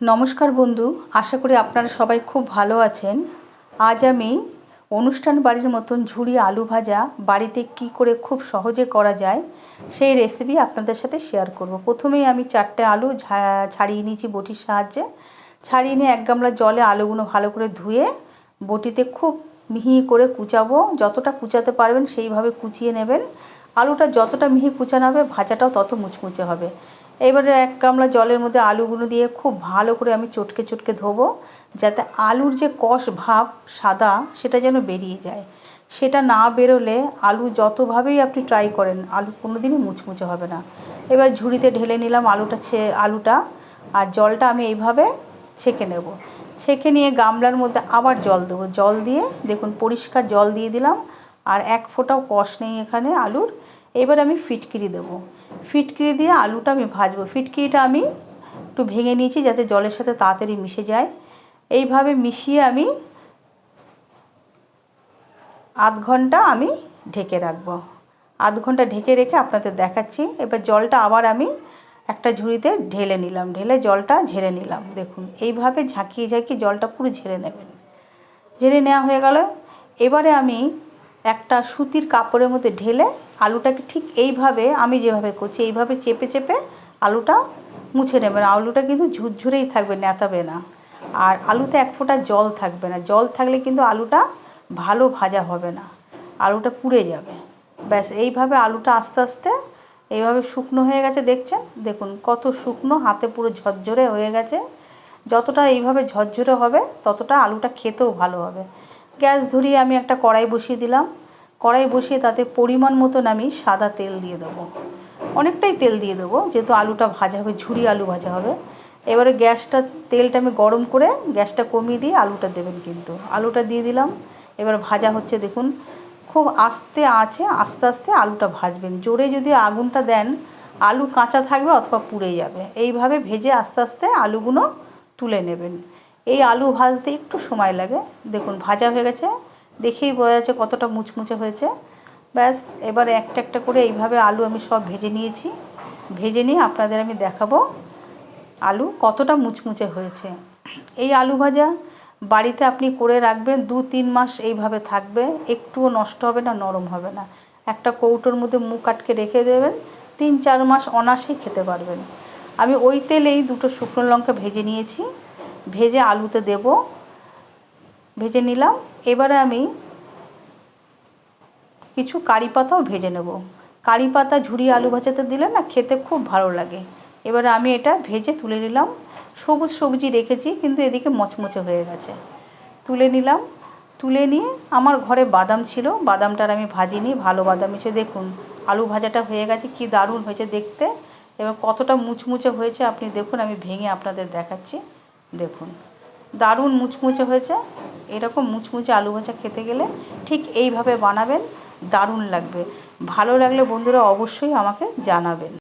নমস্কার বন্ধু, আশা করি আপনারা সবাই খুব ভালো আছেন। আজ আমি অনুষ্ঠান বাড়ির মতন ঝুড়ি আলু ভাজা বাড়িতে কি করে খুব সহজে করা যায় সেই রেসিপি আপনাদের সাথে শেয়ার করব। প্রথমেই আমি চারটে আলু ছাড়িয়ে নিয়েছি বটির সাহায্যে। ছাড়িয়ে নিয়ে এক গামলা জলে আলুগুলো ভালো করে ধুয়ে বটিতে খুব মিহি করে কুচাবো। যতটা কুচাতে পারবেন সেইভাবে কুচিয়ে নেবেন। আলুটা যতটা মিহি কুচানো হবে, ভাজাটাও তত মুচমুচে হবে। এবারে এক গামলা জলের মধ্যে আলুগুলো দিয়ে খুব ভালো করে আমি চটকে চটকে ধোবো, যাতে আলুর যে কষ ভাব সাদা, সেটা যেন বেরিয়ে যায়। সেটা না বেরোলে আলু যতভাবেই আপনি ট্রাই করেন, আলু কোনো দিনই মুচমুচে হবে না। এবার ঝুড়িতে ঢেলে নিলাম আলুটা ছে, আলুটা, আর জলটা আমি এইভাবে ছেঁকে নেব। ছেঁকে নিয়ে গামলার মধ্যে আবার জল দেবো। জল দিয়ে দেখুন পরিষ্কার জল দিয়ে দিলাম, আর এক ফোঁটাও কষ নেই এখানে আলুর। এবার আমি ফিটকিরি দেবো। ফিটকিরি দিয়ে আলুটা আমি ভাজবো। ফিটকিরিটা আমি একটু ভেঙে নিয়েছি যাতে জলের সাথে তাড়াতাড়ি মিশে যায়। এইভাবে মিশিয়ে আমি আধ ঘণ্টা আমি ঢেকে রাখব। আধ ঘণ্টা ঢেকে রেখে আপনাদের দেখাচ্ছি। এবার জলটা আবার আমি একটা ঝুড়িতে ঢেলে নিলাম। ঢেলে জলটা ঝেড়ে নিলাম। দেখুন, এইভাবে ঝাঁকিয়ে ঝাঁকিয়ে জলটা পুরো ঝেড়ে নেবেন। ঝেড়ে নেওয়া হয়ে গেল। এবারে আমি একটা সুতির কাপড়ের মধ্যে ঢেলে আলুটাকে ঠিক এইভাবে, আমি যেভাবে করছি, এইভাবে চেপে চেপে আলুটা মুছে নেবেন। আলুটা কিন্তু ঝুরঝুরেই থাকবে, নেতাবে না। আর আলুতে এক ফোঁটা জল থাকবে না। জল থাকলে কিন্তু আলুটা ভালো ভাজা হবে না। আলুটা পুড়ে যাবে। ব্যাস, এইভাবে আলুটা আস্তে আস্তে এইভাবে শুকনো হয়ে গেছে, দেখছেন? দেখুন কত শুকনো, হাতে পুরো ঝরঝরে হয়ে গেছে। যতটা এইভাবে ঝরঝরে হবে, ততটা আলুটা খেতেও ভালো হবে। গ্যাস ধরিয়ে আমি একটা কড়াই বসিয়ে দিলাম। কড়াই বসিয়ে তাতে পরিমাণ মতন আমি সাদা তেল দিয়ে দেবো। অনেকটাই তেল দিয়ে দেবো, যেহেতু আলুটা ভাজা হবে, ঝুরি আলু ভাজা হবে। এবারে গ্যাসটা, তেলটা আমি গরম করে গ্যাসটা কমিয়ে দিয়ে আলুটা দেবেন কিন্তু। আলুটা দিয়ে দিলাম। এবার ভাজা হচ্ছে দেখুন, খুব আস্তে আছে, আস্তে আস্তে আলুটা ভাজবেন। জোরে যদি আগুনটা দেন, আলু কাঁচা থাকবে অথবা পুড়ে যাবে। এইভাবে ভেজে আস্তে আস্তে আলুগুলো তুলে নেবেন। এই আলু ভাজতে একটু সময় লাগে। দেখুন, ভাজা হয়ে গেছে। দেখেই বোঝা যাচ্ছে কতটা মুচমুচে হয়েছে। ব্যাস, এবারে একটা একটা করে এইভাবে আলু আমি সব ভেজে নিয়েছি। ভেজে নিয়ে আপনাদের আমি দেখাবো আলু কতটা মুচমুচে হয়েছে। এই আলু ভাজা বাড়িতে আপনি করে রাখবেন, দু তিন মাস এইভাবে থাকবে। একটুও নষ্ট হবে না, নরম হবে না। একটা কৌটোর মধ্যে মুখ আটকে রেখে দেবেন। তিন চার মাস অনাসেই খেতে পারবেন। আমি ওই তেলেই দুটো শুকনো লঙ্কা ভেজে নিয়েছি। ভেজে আলুতে দেব। ভেজে নিলাম। এবারে আমি কিছু কারি পাতাও ভেজে নেব। কারি পাতা ঝুরি আলু ভাজাতে দিলে না খেতে খুব ভালো লাগে। এবারে আমি এটা ভেজে তুলে নিলাম। সবুজ সবজি রেখেছি, কিন্তু এদিকে মচমচে হয়ে গেছে। তুলে নিলাম। তুলে নিয়ে আমার ঘরে বাদাম ছিল। বাদামটার আমি ভাজিনি, ভালো বাদাম এসে দেখুন, আলু ভাজাটা হয়ে গেছে। কি দারুণ হয়েছে দেখতে। এবার কতটা মুচমুচে হয়েছে আপনি দেখুন, আমি ভেঙে আপনাদের দেখাচ্ছি। দেখুন। দারুণ মুচমুচে হয়েছে। এরকম মুচমুচে আলু ভাজা খেতে গেলে ঠিক এইভাবে বানাবেন, দারুণ লাগবে। ভালো লাগলে বন্ধুরা অবশ্যই আমাকে জানাবেন।